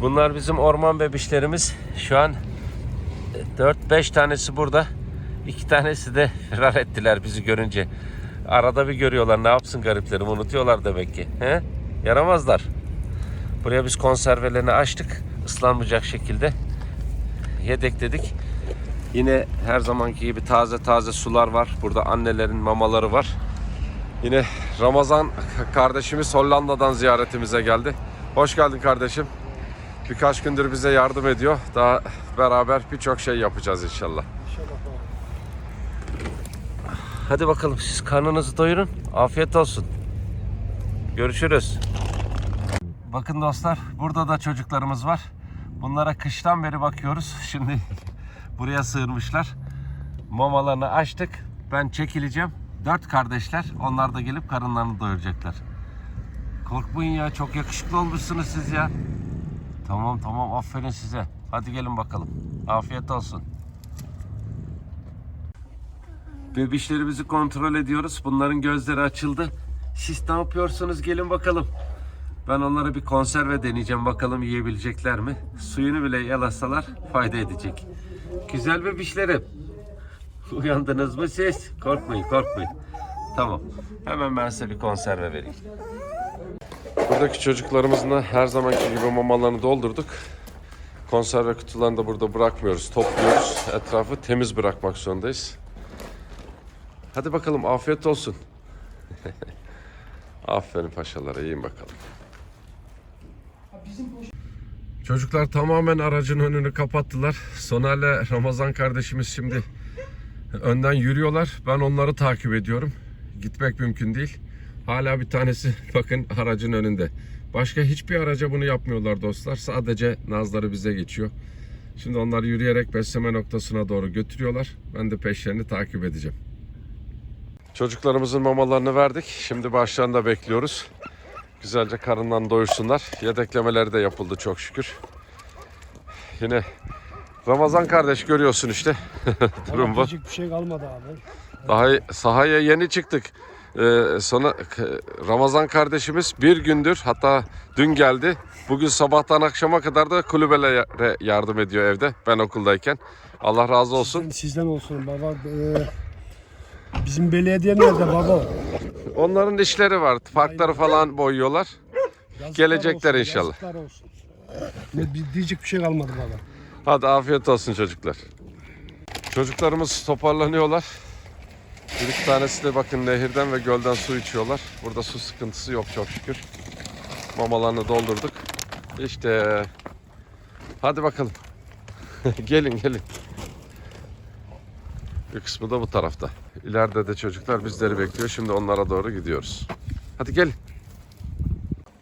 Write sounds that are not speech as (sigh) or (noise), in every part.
Bunlar bizim orman bebişlerimiz. Şu an 4-5 tanesi burada. 2 tanesi de (laughs) firar ettiler bizi görünce. Arada bir görüyorlar ne yapsın gariplerim unutuyorlar demek ki. He? Yaramazlar. Buraya biz konservelerini açtık. ıslanmayacak şekilde. Yedekledik. Yine her zamanki gibi taze taze sular var. Burada annelerin mamaları var. Yine Ramazan kardeşimiz Hollanda'dan ziyaretimize geldi. Hoş geldin kardeşim. Birkaç gündür bize yardım ediyor. Daha beraber birçok şey yapacağız inşallah. Hadi bakalım siz karnınızı doyurun. Afiyet olsun. Görüşürüz. Bakın dostlar burada da çocuklarımız var. Bunlara kıştan beri bakıyoruz. (laughs) Şimdi buraya sığırmışlar. Mamalarını açtık. Ben çekileceğim. Dört kardeşler. Onlar da gelip karınlarını doyuracaklar. Korkmayın ya. Çok yakışıklı olmuşsunuz siz ya. Tamam tamam aferin size. Hadi gelin bakalım. Afiyet olsun. Bebişlerimizi kontrol ediyoruz. Bunların gözleri açıldı. Siz ne yapıyorsunuz? Gelin bakalım. Ben onlara bir konserve deneyeceğim. Bakalım yiyebilecekler mi? Suyunu bile yalasalar fayda edecek. Güzel bebişlerim. Uyandınız mı siz? Korkmayın, korkmayın. Tamam. Hemen ben size bir konserve vereyim. Buradaki çocuklarımızın da her zamanki gibi mamalarını doldurduk. Konserve kutularını da burada bırakmıyoruz. Topluyoruz. Etrafı temiz bırakmak zorundayız. Hadi bakalım afiyet olsun. (laughs) Aferin paşalara yiyin bakalım. Çocuklar tamamen aracın önünü kapattılar. Soner'le Ramazan kardeşimiz şimdi önden yürüyorlar. Ben onları takip ediyorum. Gitmek mümkün değil. Hala bir tanesi (laughs) bakın aracın önünde. Başka hiçbir araca bunu yapmıyorlar dostlar. Sadece nazları bize geçiyor. Şimdi onlar yürüyerek besleme noktasına doğru götürüyorlar. Ben de peşlerini takip edeceğim. Çocuklarımızın mamalarını verdik. Şimdi başlarında bekliyoruz. Güzelce karından doyursunlar. Yedeklemeleri de yapıldı çok şükür. Yine Ramazan kardeş görüyorsun işte. (laughs) Durum bu. Bir şey kalmadı abi. Daha sahaya yeni çıktık. Ee, sonra Ramazan kardeşimiz bir gündür hatta dün geldi. Bugün sabahtan akşama kadar da kulübelere yardım ediyor evde ben okuldayken. Allah razı olsun. Sizden, sizden olsun baba. Ee, bizim belediye nerede baba? Onların işleri var. Parkları falan boyuyorlar. Yazıklar Gelecekler olsun, inşallah. Yazıklar olsun. Ne, bir- diyecek bir şey kalmadı baba. Hadi afiyet olsun çocuklar. Çocuklarımız toparlanıyorlar. Bir iki tanesi de bakın nehirden ve gölden su içiyorlar. Burada su sıkıntısı yok çok şükür. Mamalarını doldurduk. İşte hadi bakalım. (laughs) gelin gelin. Bir kısmı da bu tarafta. İleride de çocuklar bizleri bekliyor. Şimdi onlara doğru gidiyoruz. Hadi gelin.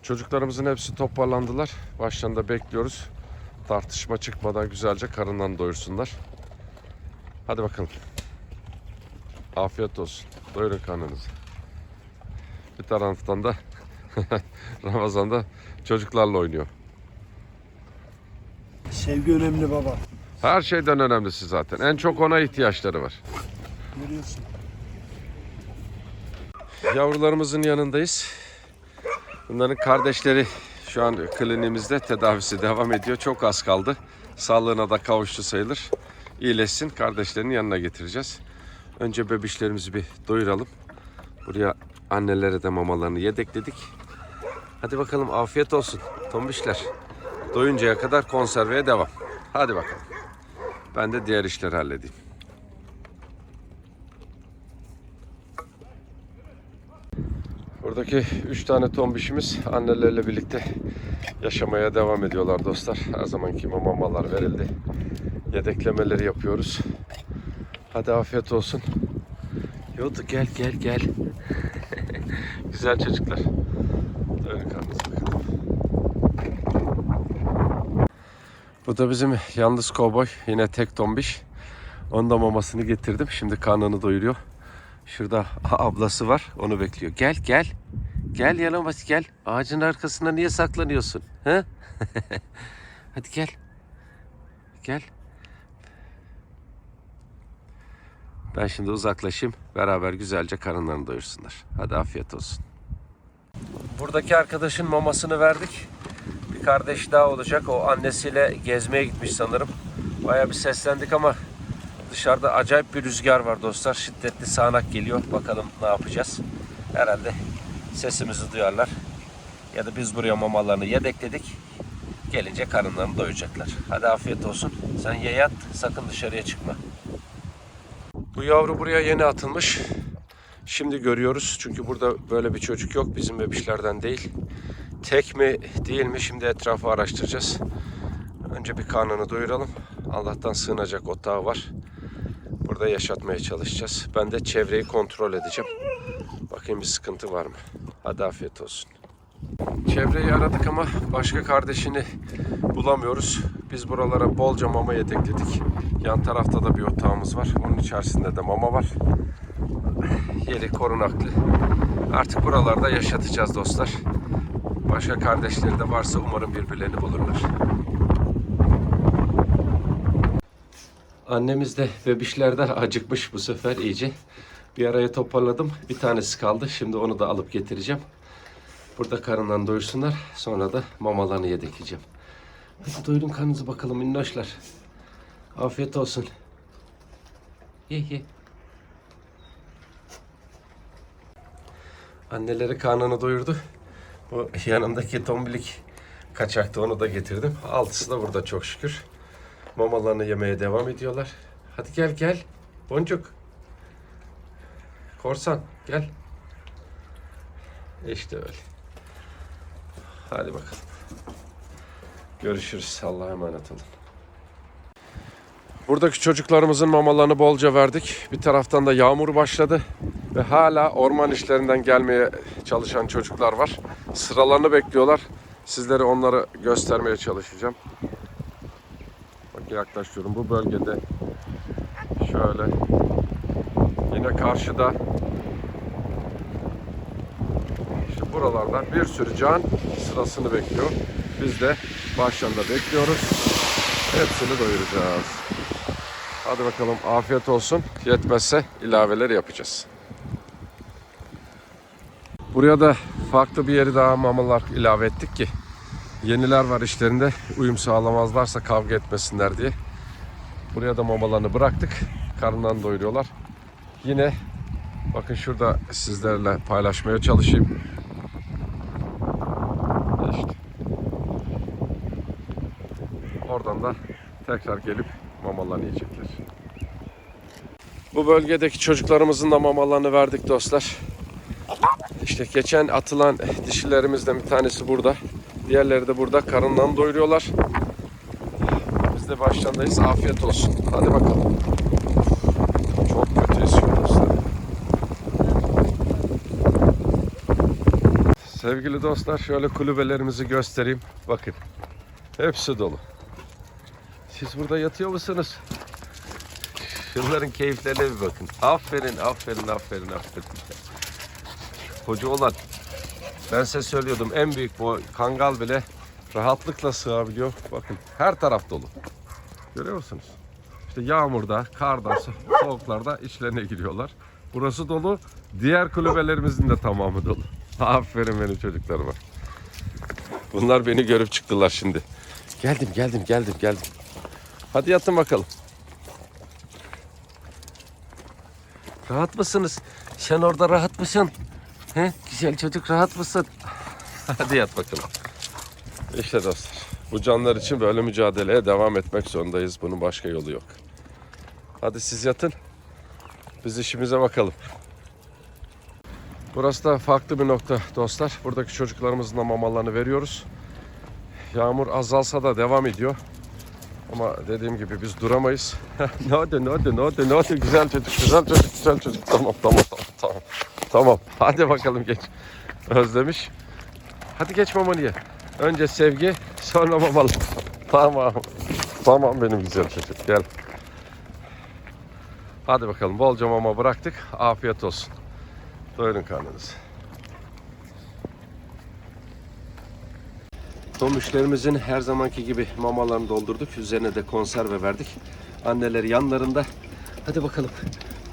Çocuklarımızın hepsi toparlandılar. Başlarında bekliyoruz tartışma çıkmadan güzelce karından doyursunlar. Hadi bakalım. Afiyet olsun. Doyurun karnınızı. Bir taraftan da (laughs) Ramazan'da çocuklarla oynuyor. Sevgi önemli baba. Her şeyden önemlisi zaten. En çok ona ihtiyaçları var. Görüyorsun. Yavrularımızın yanındayız. Bunların kardeşleri şu an kliniğimizde tedavisi devam ediyor. Çok az kaldı. Sağlığına da kavuştu sayılır. İyileşsin. Kardeşlerinin yanına getireceğiz. Önce bebişlerimizi bir doyuralım. Buraya annelere de mamalarını yedekledik. Hadi bakalım afiyet olsun. Tombişler. Doyuncaya kadar konserveye devam. Hadi bakalım. Ben de diğer işleri halledeyim. Buradaki üç tane tombişimiz annelerle birlikte yaşamaya devam ediyorlar dostlar. Her zamanki mamalar verildi. Yedeklemeleri yapıyoruz. Hadi afiyet olsun. Yodu gel gel gel. (laughs) Güzel çocuklar. Öyle karnınızı bakalım. Bu da bizim yalnız kovboy. Yine tek tombiş. Onun da mamasını getirdim. Şimdi karnını doyuruyor. Şurada ablası var. Onu bekliyor. Gel gel. Gel yalamaz gel. Ağacın arkasında niye saklanıyorsun? He? (laughs) Hadi gel. Gel. Ben şimdi uzaklaşayım. Beraber güzelce karınlarını doyursunlar. Hadi afiyet olsun. Buradaki arkadaşın mamasını verdik. kardeş daha olacak. O annesiyle gezmeye gitmiş sanırım. Baya bir seslendik ama dışarıda acayip bir rüzgar var dostlar. Şiddetli sağanak geliyor. Bakalım ne yapacağız. Herhalde sesimizi duyarlar. Ya da biz buraya mamalarını yedekledik. Gelince karınlarını doyacaklar. Hadi afiyet olsun. Sen ye yat. Sakın dışarıya çıkma. Bu yavru buraya yeni atılmış. Şimdi görüyoruz. Çünkü burada böyle bir çocuk yok. Bizim bebişlerden değil. Tek mi değil mi şimdi etrafı araştıracağız. Önce bir karnını doyuralım. Allah'tan sığınacak otağı var. Burada yaşatmaya çalışacağız. Ben de çevreyi kontrol edeceğim. Bakayım bir sıkıntı var mı? Hadi afiyet olsun. Çevreyi aradık ama başka kardeşini bulamıyoruz. Biz buralara bolca mama yedekledik. Yan tarafta da bir otağımız var. Onun içerisinde de mama var. Yeri korunaklı. Artık buralarda yaşatacağız dostlar. Başka kardeşleri de varsa umarım birbirlerini bulurlar. Annemiz de bebişlerden acıkmış bu sefer iyice. Bir araya toparladım. Bir tanesi kaldı. Şimdi onu da alıp getireceğim. Burada karından doyursunlar. Sonra da mamalarını yedekleyeceğim. Hadi doyurun karnınızı bakalım minnoşlar. Afiyet olsun. Ye ye. Anneleri karnını doyurdu. Bu yanımdaki tombilik kaçaktı onu da getirdim. Altısı da burada çok şükür. Mamalarını yemeye devam ediyorlar. Hadi gel gel. Boncuk. Korsan gel. İşte öyle. Hadi bakalım. Görüşürüz. Allah'a emanet olun. Buradaki çocuklarımızın mamalarını bolca verdik. Bir taraftan da yağmur başladı ve hala orman işlerinden gelmeye çalışan çocuklar var. Sıralarını bekliyorlar. Sizlere onları göstermeye çalışacağım. Bak yaklaşıyorum. Bu bölgede şöyle yine karşıda işte buralarda bir sürü can sırasını bekliyor. Biz de başlarında bekliyoruz. Hepsini doyuracağız. Hadi bakalım afiyet olsun. Yetmezse ilaveler yapacağız. Buraya da farklı bir yeri daha mamalar ilave ettik ki yeniler var işlerinde uyum sağlamazlarsa kavga etmesinler diye. Buraya da mamalarını bıraktık. Karnından doyuruyorlar. Yine bakın şurada sizlerle paylaşmaya çalışayım. İşte. Oradan da tekrar gelip mamalarını yiyecekler. Bu bölgedeki çocuklarımızın da mamalarını verdik dostlar. İşte geçen atılan dişilerimizden bir tanesi burada. Diğerleri de burada karından doyuruyorlar. Biz de başlandayız. Afiyet olsun. Hadi bakalım. Çok kötü esiyor dostlar. Sevgili dostlar şöyle kulübelerimizi göstereyim. Bakın. Hepsi dolu. Siz burada yatıyor musunuz? Şunların keyiflerine bir bakın. Aferin, aferin, aferin, aferin. Koca olan. Ben size söylüyordum en büyük bu kangal bile rahatlıkla sığabiliyor. Bakın her taraf dolu. Görüyor musunuz? İşte yağmurda, karda, so- soğuklarda içlerine giriyorlar. Burası dolu. Diğer kulübelerimizin de tamamı dolu. Aferin benim çocuklarıma. Bunlar beni görüp çıktılar şimdi. Geldim, geldim, geldim, geldim. Hadi yatın bakalım. Rahat mısınız? Sen orada rahat mısın? He? Güzel çocuk rahat mısın? (laughs) Hadi yat bakalım. İşte dostlar. Bu canlar için böyle mücadeleye devam etmek zorundayız. Bunun başka yolu yok. Hadi siz yatın. Biz işimize bakalım. Burası da farklı bir nokta dostlar. Buradaki çocuklarımızın da mamalarını veriyoruz. Yağmur azalsa da devam ediyor. Ama dediğim gibi biz duramayız. (laughs) ne oldu ne oldu ne oldu ne oldu güzel çocuk güzel çocuk güzel çocuk tamam tamam tamam tamam. Tamam hadi bakalım geç. Özlemiş. Hadi geç mamanı. Önce sevgi sonra mamalı. Tamam. Tamam benim güzel çocuk gel. Hadi bakalım bolca mama bıraktık. Afiyet olsun. Doyurun karnınızı. Tomuşlerimizin her zamanki gibi mamalarını doldurduk. Üzerine de konserve verdik. Anneleri yanlarında. Hadi bakalım.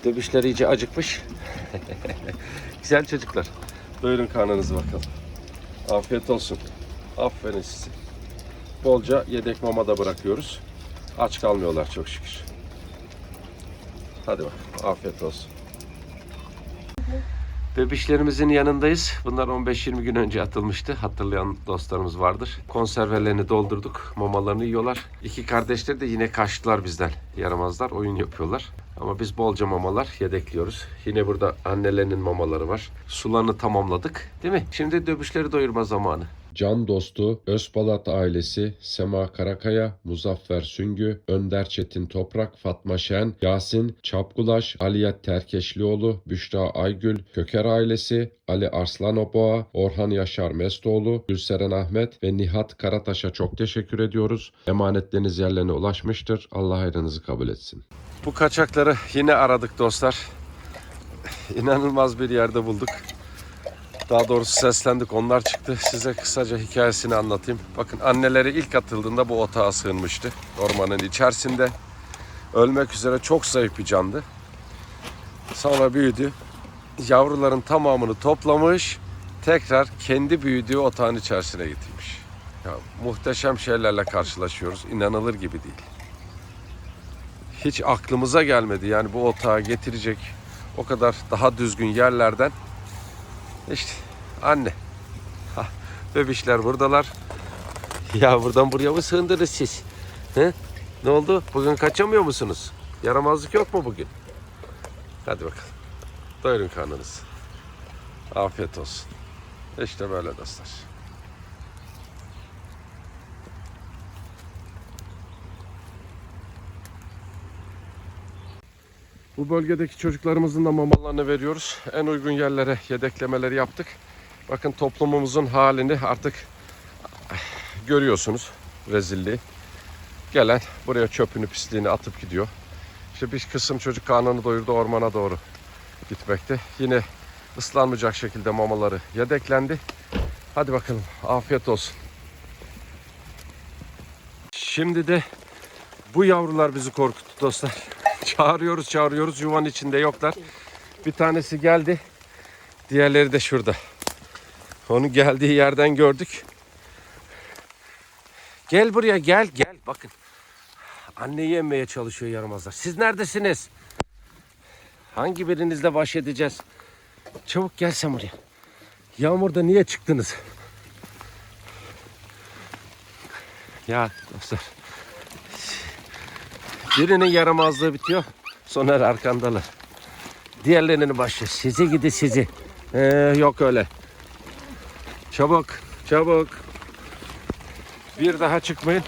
Bebişler iyice acıkmış. (laughs) Güzel çocuklar. Doyurun karnınızı bakalım. Afiyet olsun. Aferin size. bolca yedek mama da bırakıyoruz. Aç kalmıyorlar çok şükür. Hadi bak afiyet olsun. Bebişlerimizin yanındayız. Bunlar 15-20 gün önce atılmıştı. Hatırlayan dostlarımız vardır. Konservelerini doldurduk. Mamalarını yiyorlar. İki kardeşler de yine kaçtılar bizden. Yaramazlar. Oyun yapıyorlar. Ama biz bolca mamalar yedekliyoruz. Yine burada annelerinin mamaları var. Sularını tamamladık. Değil mi? Şimdi döbüşleri doyurma zamanı. Can dostu Özbalat ailesi Sema Karakaya, Muzaffer Süngü, Önder Çetin Toprak, Fatma Şen, Yasin Çapgulaş, Aliyet Terkeşlioğlu, Büşra Aygül, Köker ailesi, Ali Arslanoboğa, Orhan Yaşar Mestoğlu, Gülseren Ahmet ve Nihat Karataş'a çok teşekkür ediyoruz. Emanetleriniz yerlerine ulaşmıştır. Allah hayrınızı kabul etsin. Bu kaçakları yine aradık dostlar. İnanılmaz bir yerde bulduk. Daha doğrusu seslendik onlar çıktı. Size kısaca hikayesini anlatayım. Bakın anneleri ilk atıldığında bu otağa sığınmıştı. Ormanın içerisinde. Ölmek üzere çok zayıf bir candı. Sonra büyüdü. Yavruların tamamını toplamış. Tekrar kendi büyüdüğü otağın içerisine getirmiş. Ya, muhteşem şeylerle karşılaşıyoruz. İnanılır gibi değil. Hiç aklımıza gelmedi yani bu otağa getirecek o kadar daha düzgün yerlerden işte anne. Hah, bebişler buradalar. Ya buradan buraya mı sığındınız siz? He? Ne oldu? Bugün kaçamıyor musunuz? Yaramazlık yok mu bugün? Hadi bakalım. Doyurun karnınızı. Afiyet olsun. İşte böyle dostlar. Bu bölgedeki çocuklarımızın da mamalarını veriyoruz. En uygun yerlere yedeklemeleri yaptık. Bakın toplumumuzun halini artık görüyorsunuz rezilliği. Gelen buraya çöpünü pisliğini atıp gidiyor. İşte bir kısım çocuk karnını doyurdu ormana doğru gitmekte. Yine ıslanmayacak şekilde mamaları yedeklendi. Hadi bakalım afiyet olsun. Şimdi de bu yavrular bizi korkuttu dostlar. Çağırıyoruz çağırıyoruz yuvanın içinde yoklar. Bir tanesi geldi. Diğerleri de şurada. Onun geldiği yerden gördük. Gel buraya gel gel bakın. Anneyi emmeye çalışıyor yaramazlar. Siz neredesiniz? Hangi birinizle baş edeceğiz? Çabuk gel sen buraya. Yağmurda niye çıktınız? Ya dostlar. Birinin yaramazlığı bitiyor. Soner arkandalar. Diğerlerinin başı. Sizi gidi sizi. Ee, yok öyle. Çabuk. Çabuk. Bir daha çıkmayın.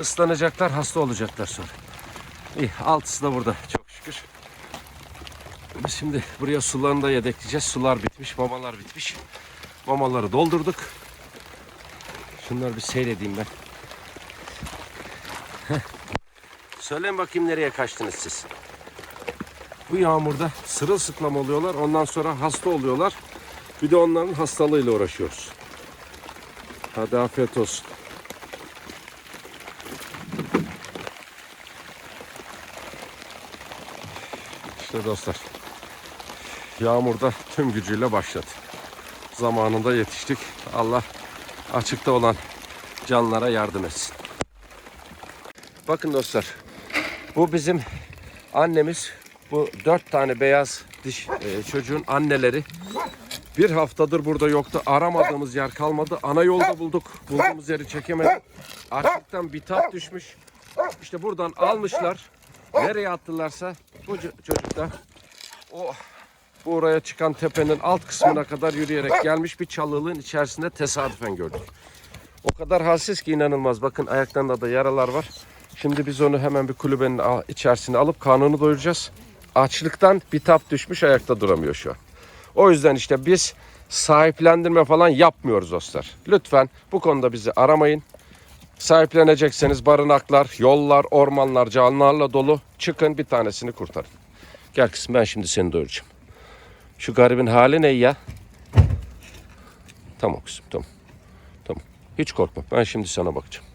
Islanacaklar, hasta olacaklar sonra. İyi, altısı da burada çok şükür. Şimdi buraya sularını da yedekleyeceğiz. Sular bitmiş, mamalar bitmiş. Mamaları doldurduk. Şunları bir seyredeyim ben. Heh. Söyleyin bakayım nereye kaçtınız siz? Bu yağmurda sırılsıklam oluyorlar. Ondan sonra hasta oluyorlar. Bir de onların hastalığıyla uğraşıyoruz. Hadi afiyet olsun. İşte dostlar. Yağmurda tüm gücüyle başladı. Zamanında yetiştik. Allah açıkta olan canlara yardım etsin. Bakın dostlar. Bu bizim annemiz. Bu dört tane beyaz diş e, çocuğun anneleri. Bir haftadır burada yoktu. Aramadığımız yer kalmadı. Ana yolda bulduk. Bulduğumuz yeri çekemedik. Açlıktan bitap düşmüş. İşte buradan almışlar. Nereye attılarsa bu co- çocuk da o bu oraya çıkan tepenin alt kısmına kadar yürüyerek gelmiş bir çalılığın içerisinde tesadüfen gördük. O kadar halsiz ki inanılmaz. Bakın ayaklarında da yaralar var. Şimdi biz onu hemen bir kulübenin içerisine alıp karnını doyuracağız. Açlıktan bitap düşmüş ayakta duramıyor şu an. O yüzden işte biz sahiplendirme falan yapmıyoruz dostlar. Lütfen bu konuda bizi aramayın. Sahiplenecekseniz barınaklar, yollar, ormanlar canlılarla dolu. Çıkın bir tanesini kurtarın. Gel kızım ben şimdi seni doyuracağım. Şu garibin hali ne ya? Tamam kızım tamam. Tamam. Hiç korkma. Ben şimdi sana bakacağım.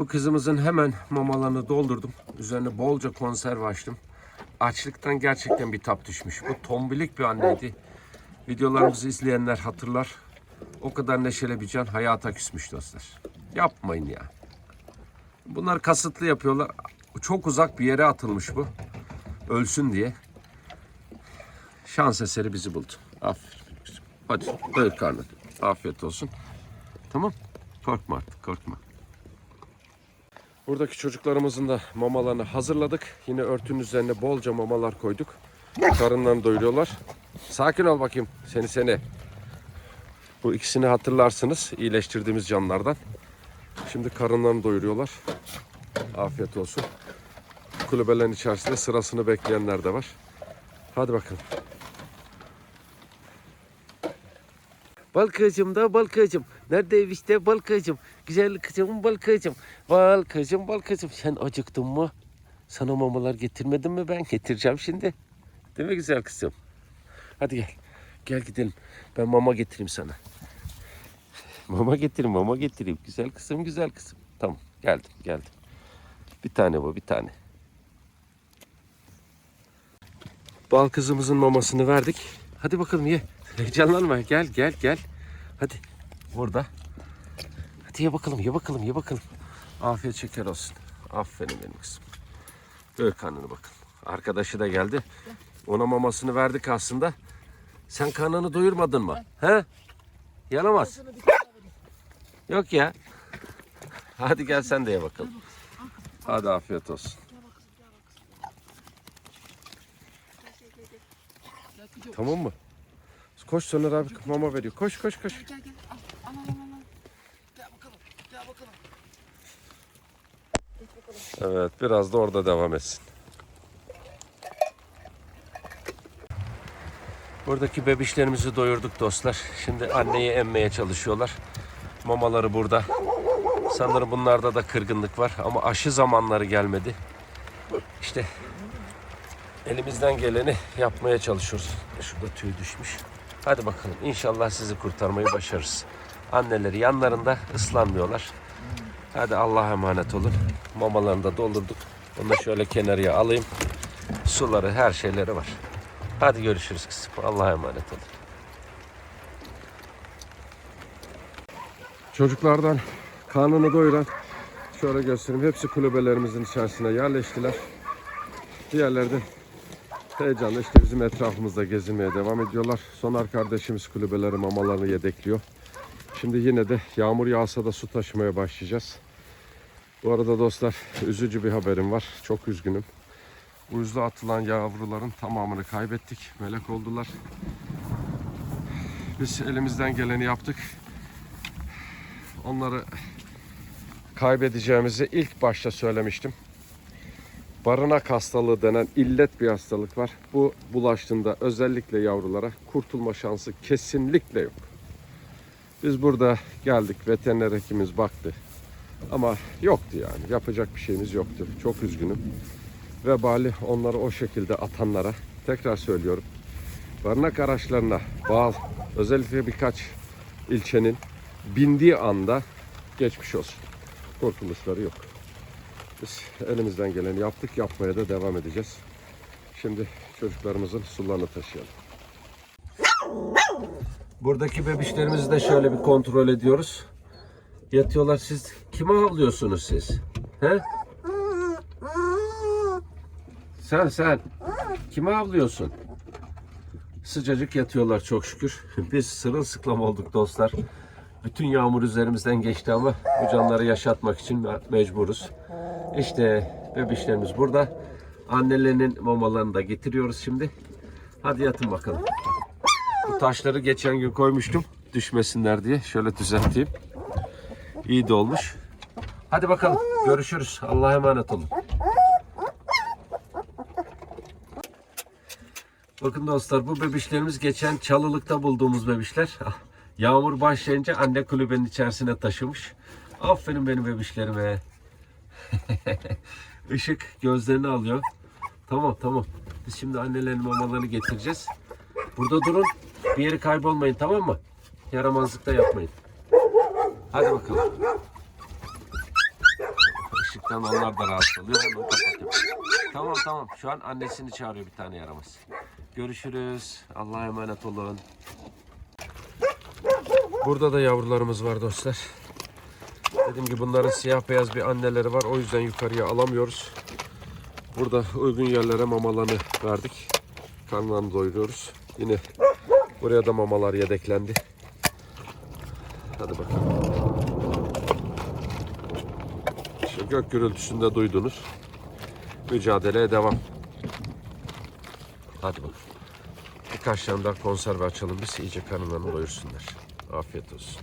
Bu kızımızın hemen mamalarını doldurdum. Üzerine bolca konserve açtım. Açlıktan gerçekten bir tap düşmüş. Bu tombilik bir anneydi. Videolarımızı izleyenler hatırlar. O kadar neşeli bir can hayata küsmüş dostlar. Yapmayın ya. Bunlar kasıtlı yapıyorlar. Çok uzak bir yere atılmış bu. Ölsün diye. Şans eseri bizi buldu. Aferin. Hadi doyur karnını. Afiyet olsun. Tamam. Korkma artık korkma. Buradaki çocuklarımızın da mamalarını hazırladık. Yine örtünün üzerine bolca mamalar koyduk. Karınlarını doyuruyorlar. Sakin ol bakayım seni seni. Bu ikisini hatırlarsınız iyileştirdiğimiz canlardan. Şimdi karınlarını doyuruyorlar. Afiyet olsun. Kulübelerin içerisinde sırasını bekleyenler de var. Hadi bakalım. Bal kızım da bal kızım. Nerede işte bal kızım. Güzel kızım bal kızım. Bal kızım bal kızım. Sen acıktın mı? Sana mamalar getirmedim mi ben? Getireceğim şimdi. Değil mi güzel kızım? Hadi gel. Gel gidelim. Ben mama getireyim sana. Mama getireyim, mama getireyim. Güzel kızım, güzel kızım. Tamam, geldim, geldim. Bir tane bu, bir tane. Bal kızımızın mamasını verdik. Hadi bakalım ye. Heyecanlanma. Gel gel gel. Hadi. Burada. Hadi ye bakalım ye bakalım ye bakalım. Afiyet şeker olsun. Aferin benim kızım. Dök karnını bakın. Arkadaşı da geldi. Ona mamasını verdik aslında. Sen karnını doyurmadın mı? He? Yalamaz. Yok ya. Hadi gel sen de ye bakalım. Hadi afiyet olsun. Tamam mı? Koş Soner abi mama veriyor. Koş koş koş. Gel gel al al al al. al. Gel bakalım gel bakalım. Evet biraz da orada devam etsin. Buradaki bebişlerimizi doyurduk dostlar. Şimdi anneyi emmeye çalışıyorlar. Mamaları burada. Sanırım bunlarda da kırgınlık var ama aşı zamanları gelmedi. İşte elimizden geleni yapmaya çalışıyoruz. Şurada tüy düşmüş. Hadi bakalım inşallah sizi kurtarmayı başarırız. Anneleri yanlarında ıslanmıyorlar. Hadi Allah'a emanet olun. Mamalarını da doldurduk. Onu da şöyle kenarıya alayım. Suları her şeyleri var. Hadi görüşürüz kızım. Allah'a emanet olun. Çocuklardan karnını doyuran şöyle göstereyim. Hepsi kulübelerimizin içerisine yerleştiler. Diğerleri de heyecanla işte bizim etrafımızda gezinmeye devam ediyorlar. Soner kardeşimiz kulübeleri mamalarını yedekliyor. Şimdi yine de yağmur yağsa da su taşımaya başlayacağız. Bu arada dostlar üzücü bir haberim var. Çok üzgünüm. Buzluğa atılan yavruların tamamını kaybettik. Melek oldular. Biz elimizden geleni yaptık onları kaybedeceğimizi ilk başta söylemiştim. Barınak hastalığı denen illet bir hastalık var. Bu bulaştığında özellikle yavrulara kurtulma şansı kesinlikle yok. Biz burada geldik, veteriner hekimimiz baktı. Ama yoktu yani, yapacak bir şeyimiz yoktu. Çok üzgünüm. Vebali onları o şekilde atanlara, tekrar söylüyorum. Barınak araçlarına bağlı, özellikle birkaç ilçenin bindiği anda geçmiş olsun. Kurtuluşları yok. Biz elimizden geleni yaptık, yapmaya da devam edeceğiz. Şimdi çocuklarımızın sularını taşıyalım. Buradaki bebişlerimizi de şöyle bir kontrol ediyoruz. Yatıyorlar siz. Kime havlıyorsunuz siz? He? Sen sen. Kime havlıyorsun? Sıcacık yatıyorlar çok şükür. (laughs) Biz sırılsıklam olduk dostlar. Bütün yağmur üzerimizden geçti ama bu canları yaşatmak için me- mecburuz. İşte bebişlerimiz burada. Annelerinin mamalarını da getiriyoruz şimdi. Hadi yatın bakalım. Bu taşları geçen gün koymuştum düşmesinler diye. Şöyle düzelteyim. İyi de olmuş. Hadi bakalım görüşürüz. Allah'a emanet olun. Bakın dostlar bu bebişlerimiz geçen çalılıkta bulduğumuz bebişler. Ah, Yağmur başlayınca anne kulübenin içerisine taşımış. Aferin benim bebişlerime. (laughs) Işık gözlerini alıyor. Tamam tamam. Biz şimdi annelerin mamalarını getireceğiz. Burada durun. Bir yeri kaybolmayın tamam mı? Yaramazlık da yapmayın. Hadi bakalım. Işıktan onlar da rahatsız oluyor. Hemen kapatıyorum. Tamam tamam. Şu an annesini çağırıyor bir tane yaramaz. Görüşürüz. Allah'a emanet olun. Burada da yavrularımız var dostlar. Dediğim gibi bunların siyah beyaz bir anneleri var. O yüzden yukarıya alamıyoruz. Burada uygun yerlere mamalarını verdik. Karnlarını doyuruyoruz. Yine buraya da mamalar yedeklendi. Hadi bakalım. İşte gök gürültüsünü de duydunuz. Mücadeleye devam. Hadi bakalım. Birkaç tane daha konserve açalım biz iyice karınlarını doyursunlar. Afiyet olsun.